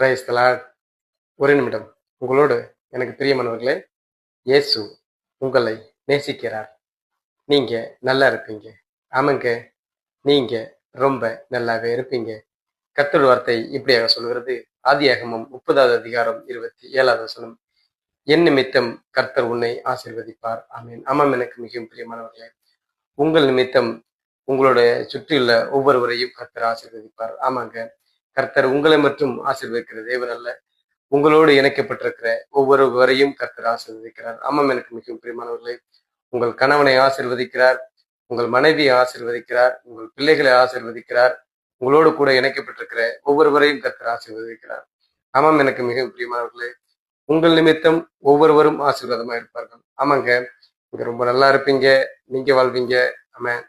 கிரைஸ்தலாட் ஒரு நிமிடம். உங்களோடு எனக்கு பிரியமானவர்களே இயேசு உங்களை நேசிக்கிறார். நீங்க நல்லா இருப்பீங்க. ஆமாங்க. நீங்க ரொம்ப நல்லாவே இருப்பீங்க. கர்த்தர் வார்த்தை இப்படியாக சொல்கிறது. ஆதியாகமம் முப்பதாவது அதிகாரம் இருபத்தி ஏழாவது வசனம். என் நிமித்தம் கர்த்தர் உன்னை ஆசீர்வதிப்பார். ஆமீன். ஆமாம் எனக்கு மிகவும் பிரியமானவர்களே. உங்கள் நிமித்தம் உங்களுடைய சுற்றியுள்ள ஒவ்வொருவரையும் கர்த்தர் ஆசீர்வதிப்பார். ஆமாங்க. கர்த்தர் உங்களை மட்டும் ஆசிர்வதிக்கிற தேவன் அல்ல. உங்களோடு இணைக்கப்பட்டிருக்கிற ஒவ்வொருவரையும் கர்த்தர் ஆசிர்வதிக்கிறார். ஆமாம் எனக்கு மிகவும் பிரியமானவர்களே உங்கள் கணவனை ஆசிர்வதிக்கிறார் உங்கள் மனைவியை ஆசீர்வதிக்கிறார் உங்கள் பிள்ளைகளை ஆசீர்வதிக்கிறார் உங்களோடு கூட இணைக்கப்பட்டிருக்கிற ஒவ்வொருவரையும் கர்த்தர் ஆசிர்வதிக்கிறார். ஆமாம் எனக்கு மிகவும் பிரியமானவர்களே உங்கள் நிமித்தம் ஒவ்வொருவரும் ஆசீர்வாதமா இருப்பார்கள் ஆமாங்க இங்க ரொம்ப நல்லா இருப்பீங்க நீங்க வாழ்வீங்க. ஆமாம்